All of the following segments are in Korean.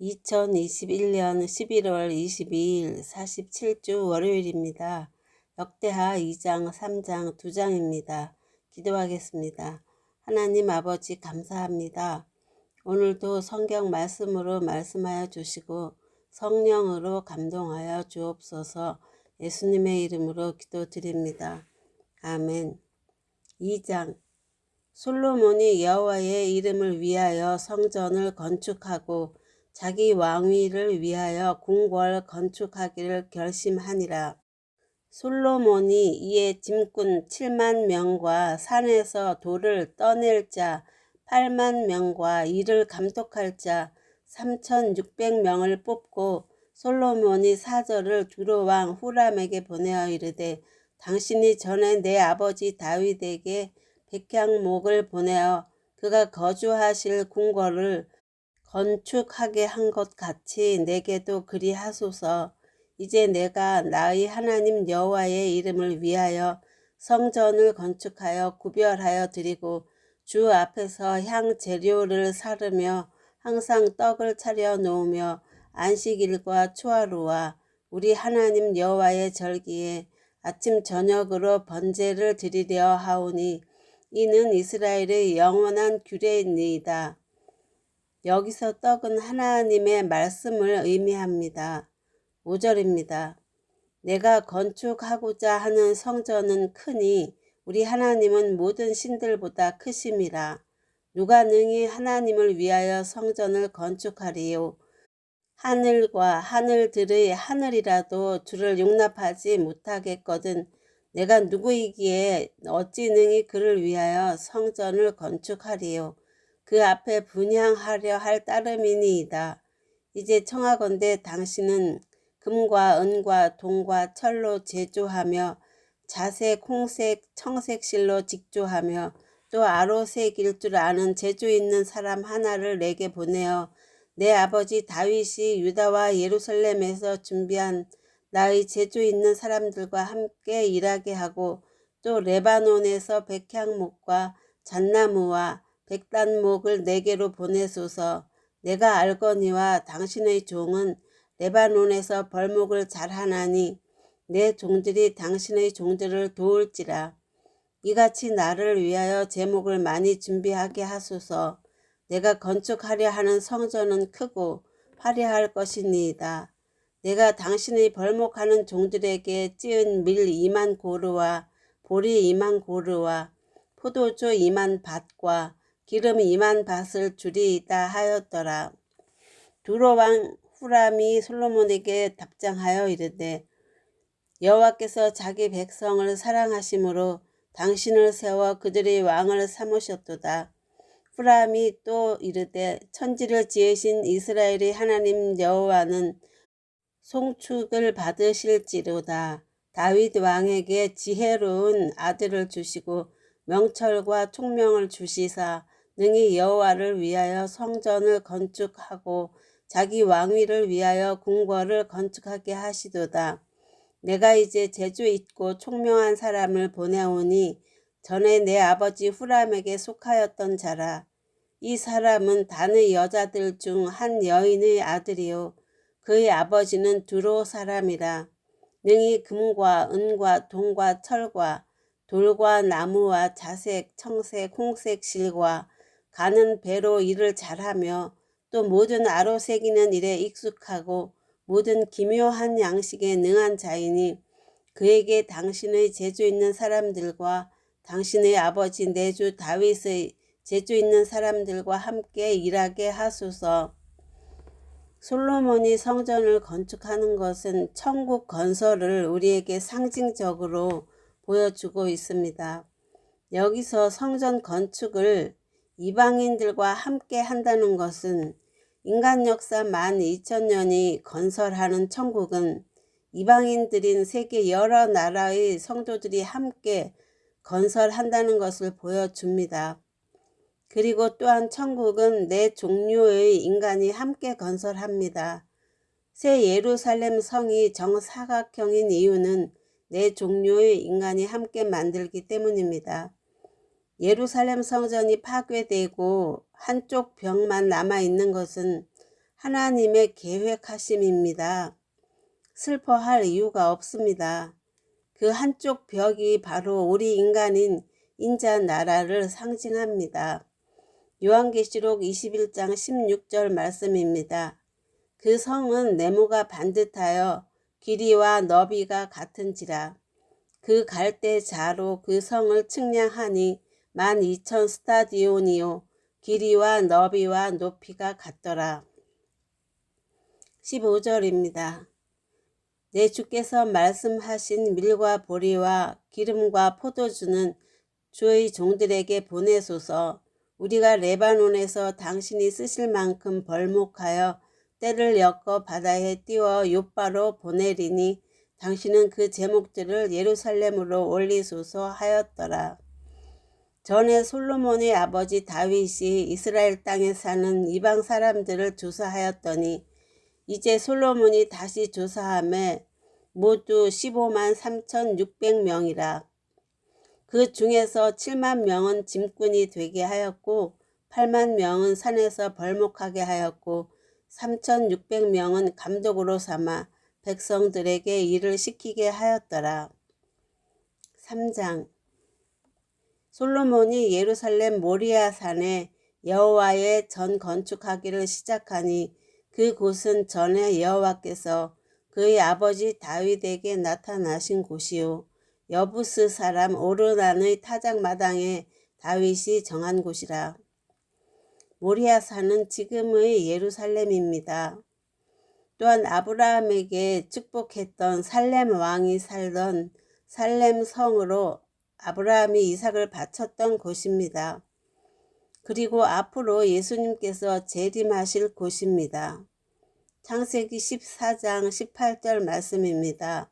2021년 11월 22일 47주 월요일입니다. 역대하 2장, 3장, 2장입니다. 기도하겠습니다. 하나님 아버지 감사합니다. 오늘도 성경 말씀으로 말씀하여 주시고 성령으로 감동하여 주옵소서 예수님의 이름으로 기도드립니다. 아멘. 2장 솔로몬이 여호와의 이름을 위하여 성전을 건축하고 자기 왕위를 위하여 궁궐 건축하기를 결심하니라. 솔로몬이 이에 짐꾼 7만 명과 산에서 돌을 떠낼 자 8만 명과 이를 감독할 자 3,600명을 뽑고 솔로몬이 사절을 두로왕 후람에게 보내어 이르되 당신이 전에 내 아버지 다윗에게 백향목을 보내어 그가 거주하실 궁궐을 건축하게 한 것 같이 내게도 그리하소서. 이제 내가 나의 하나님 여호와의 이름을 위하여 성전을 건축하여 구별하여 드리고 주 앞에서 향 재료를 사르며 항상 떡을 차려 놓으며 안식일과 초하루와 우리 하나님 여호와의 절기에 아침 저녁으로 번제를 드리려 하오니 이는 이스라엘의 영원한 규례이니이다. 여기서 떡은 하나님의 말씀을 의미합니다. 5절입니다. 내가 건축하고자 하는 성전은 크니 우리 하나님은 모든 신들보다 크심이라. 누가 능히 하나님을 위하여 성전을 건축하리요. 하늘과 하늘들의 하늘이라도 주를 용납하지 못하겠거든 내가 누구이기에 어찌 능히 그를 위하여 성전을 건축하리요. 그 앞에 분향하려 할 따름이니이다. 이제 청하건대 당신은 금과 은과 동과 철로 제조하며 자색, 홍색, 청색 실로 직조하며 또 아로색일 줄 아는 재주 있는 사람 하나를 내게 보내어 내 아버지 다윗이 유다와 예루살렘에서 준비한 나의 재주 있는 사람들과 함께 일하게 하고 또 레바논에서 백향목과 잣나무와 백단목을 내게로 보내소서. 내가 알거니와 당신의 종은 레바논에서 벌목을 잘하나니 내 종들이 당신의 종들을 도울지라. 이같이 나를 위하여 제목을 많이 준비하게 하소서. 내가 건축하려 하는 성전은 크고 화려할 것이니이다. 내가 당신의 벌목하는 종들에게 찌은 밀 이만 고르와 보리 이만 고르와 포도주 이만 밭과 기름 이만 밭을 주리이다 하였더라. 두로왕 후람이 솔로몬에게 답장하여 이르되 여호와께서 자기 백성을 사랑하심으로 당신을 세워 그들의 왕을 삼으셨도다. 후람이 또 이르되 천지를 지으신 이스라엘의 하나님 여호와는 송축을 받으실지로다. 다윗 왕에게 지혜로운 아들을 주시고 명철과 총명을 주시사 능히 여호와를 위하여 성전을 건축하고 자기 왕위를 위하여 궁궐을 건축하게 하시도다. 내가 이제 재주 있고 총명한 사람을 보내오니 전에 내 아버지 후람에게 속하였던 자라. 이 사람은 단의 여자들 중 한 여인의 아들이요. 그의 아버지는 두로 사람이라. 능히 금과 은과 동과 철과 돌과 나무와 자색, 청색, 홍색 실과 가는 배로 일을 잘하며 또 모든 아로 새기는 일에 익숙하고 모든 기묘한 양식에 능한 자이니 그에게 당신의 재주 있는 사람들과 당신의 아버지 내주 다윗의 재주 있는 사람들과 함께 일하게 하소서. 솔로몬이 성전을 건축하는 것은 천국 건설을 우리에게 상징적으로 보여주고 있습니다. 여기서 성전 건축을 이방인들과 함께 한다는 것은 인간 역사 만 2천년이 건설하는 천국은 이방인들인 세계 여러 나라의 성도들이 함께 건설한다는 것을 보여줍니다. 그리고 또한 천국은 내 종류의 인간이 함께 건설합니다. 새 예루살렘 성이 정사각형인 이유는 내 종류의 인간이 함께 만들기 때문입니다. 예루살렘 성전이 파괴되고 한쪽 벽만 남아 있는 것은 하나님의 계획하심입니다. 슬퍼할 이유가 없습니다. 그 한쪽 벽이 바로 우리 인간인 인자 나라를 상징합니다. 요한계시록 21장 16절 말씀입니다. 그 성은 네모가 반듯하여 길이와 너비가 같은지라 그 갈대 자로 그 성을 측량하니 만 이천 스타디오니오 길이와 너비와 높이가 같더라. 15절입니다. 내 주께서 말씀하신 밀과 보리와 기름과 포도주는 주의 종들에게 보내소서 우리가 레바논에서 당신이 쓰실 만큼 벌목하여 때를 엮어 바다에 띄워 요바로 보내리니 당신은 그 제목들을 예루살렘으로 올리소서 하였더라. 전에 솔로몬의 아버지 다윗이 이스라엘 땅에 사는 이방 사람들을 조사하였더니 이제 솔로몬이 다시 조사함에 모두 15만 3,600명이라. 그 중에서 7만 명은 짐꾼이 되게 하였고 8만 명은 산에서 벌목하게 하였고 3,600명은 감독으로 삼아 백성들에게 일을 시키게 하였더라. 3장 솔로몬이 예루살렘 모리아 산에 여호와의 전 건축하기를 시작하니 그곳은 전에 여호와께서 그의 아버지 다윗에게 나타나신 곳이요 여부스 사람 오르난의 타작 마당에 다윗이 정한 곳이라. 모리아 산은 지금의 예루살렘입니다. 또한 아브라함에게 축복했던 살렘 왕이 살던 살렘 성으로 아브라함이 이삭을 바쳤던 곳입니다. 그리고 앞으로 예수님께서 재림하실 곳입니다. 창세기 14장 18절 말씀입니다.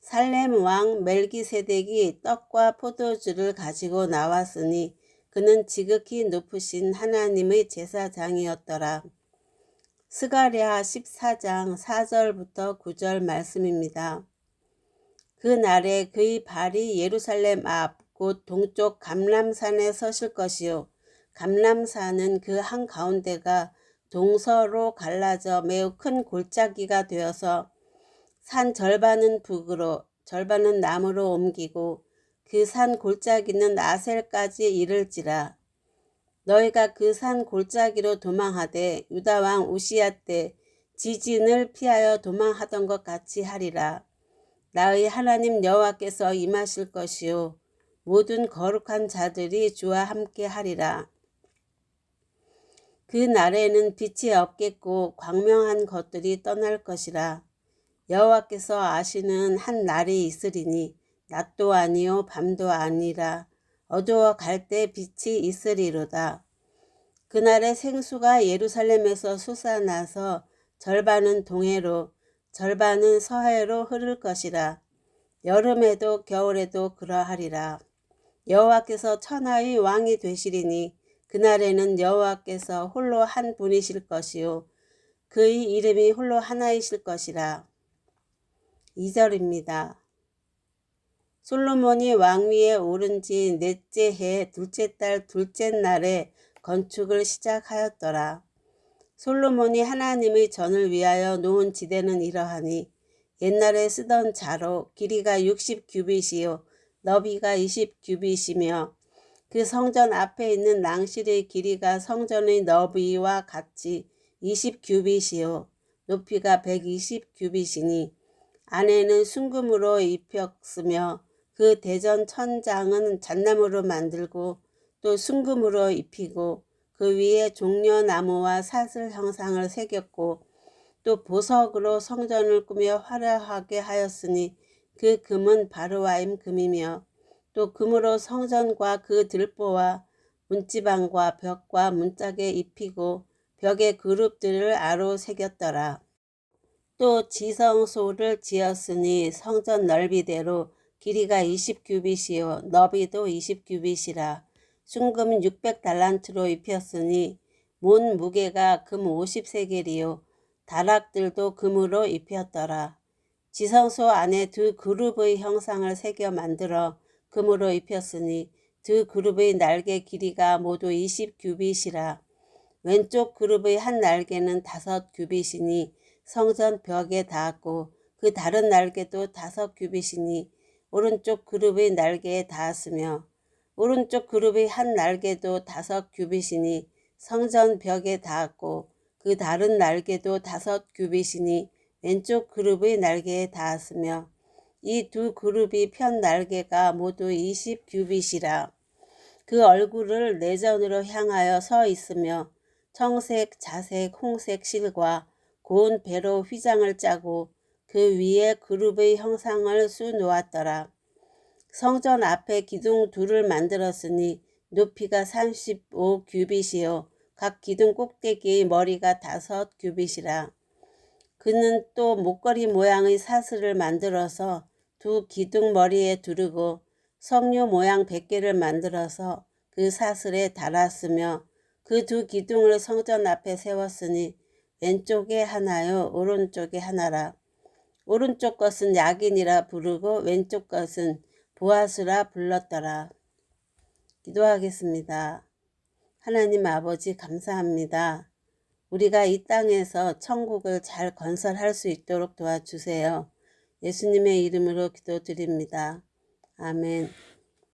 살렘 왕 멜기세덱이 떡과 포도주를 가지고 나왔으니 그는 지극히 높으신 하나님의 제사장이었더라. 스가랴 14장 4절부터 9절 말씀입니다. 그날에 그의 발이 예루살렘 앞 곧 동쪽 감람산에 서실 것이요 감람산은 그 한가운데가 동서로 갈라져 매우 큰 골짜기가 되어서 산 절반은 북으로 절반은 남으로 옮기고 그 산 골짜기는 아셀까지 이를지라 너희가 그 산 골짜기로 도망하되 유다 왕 우시야 때 지진을 피하여 도망하던 것 같이 하리라. 나의 하나님 여호와께서 임하실 것이요 모든 거룩한 자들이 주와 함께 하리라. 그 날에는 빛이 없겠고 광명한 것들이 떠날 것이라. 여호와께서 아시는 한 날이 있으리니 낮도 아니요 밤도 아니라 어두워 갈 때 빛이 있으리로다. 그날에 생수가 예루살렘에서 솟아나서 절반은 동해로 절반은 서해로 흐를 것이라. 여름에도 겨울에도 그러하리라. 여호와께서 천하의 왕이 되시리니 그날에는 여호와께서 홀로 한 분이실 것이요 그의 이름이 홀로 하나이실 것이라. 2절입니다. 솔로몬이 왕위에 오른 지 넷째 해 둘째 달 둘째 날에 건축을 시작하였더라. 솔로몬이 하나님의 전을 위하여 놓은 지대는 이러하니 옛날에 쓰던 자로 길이가 60 규빗이요 너비가 20 규빗이며 그 성전 앞에 있는 낭실의 길이가 성전의 너비와 같이 20 규빗이요 높이가 120 규빗이니 안에는 순금으로 입혔으며 그 대전 천장은 잣나무로 만들고 또 순금으로 입히고 그 위에 종려나무와 사슬 형상을 새겼고 또 보석으로 성전을 꾸며 화려하게 하였으니 그 금은 바로와임 금이며 또 금으로 성전과 그 들보와 문지방과 벽과 문짝에 입히고 벽에 그룹들을 아로 새겼더라. 또 지성소를 지었으니 성전 넓이대로 길이가 20규빗이요 너비도 20규빗이라 순금 600달란트로 입혔으니 문 무게가 금 50세겔이요 다락들도 금으로 입혔더라. 지성소 안에 두 그룹의 형상을 새겨 만들어 금으로 입혔으니 두 그룹의 날개 길이가 모두 20규빗이라 왼쪽 그룹의 한 날개는 다섯 규빗이니 성전 벽에 닿았고 그 다른 날개도 다섯 규빗이니 오른쪽 그룹의 날개에 닿았으며 오른쪽 그룹의 한 날개도 다섯 규빗이니 성전 벽에 닿았고 그 다른 날개도 다섯 규빗이니 왼쪽 그룹의 날개에 닿았으며 이 두 그룹이 편 날개가 모두 이십 규빗이라 그 얼굴을 내전으로 향하여 서 있으며 청색, 자색, 홍색 실과 고운 배로 휘장을 짜고 그 위에 그룹의 형상을 수 놓았더라. 성전 앞에 기둥 둘을 만들었으니 높이가 35 규빗이요 각 기둥 꼭대기의 머리가 다섯 규빗이라. 그는 또 목걸이 모양의 사슬을 만들어서 두 기둥 머리에 두르고 석류 모양 백개를 만들어서 그 사슬에 달았으며 그 두 기둥을 성전 앞에 세웠으니 왼쪽에 하나요 오른쪽에 하나라. 오른쪽 것은 야긴이라 부르고 왼쪽 것은 보아스라 불렀더라. 기도하겠습니다. 하나님 아버지 감사합니다. 우리가 이 땅에서 천국을 잘 건설할 수 있도록 도와주세요. 예수님의 이름으로 기도드립니다. 아멘.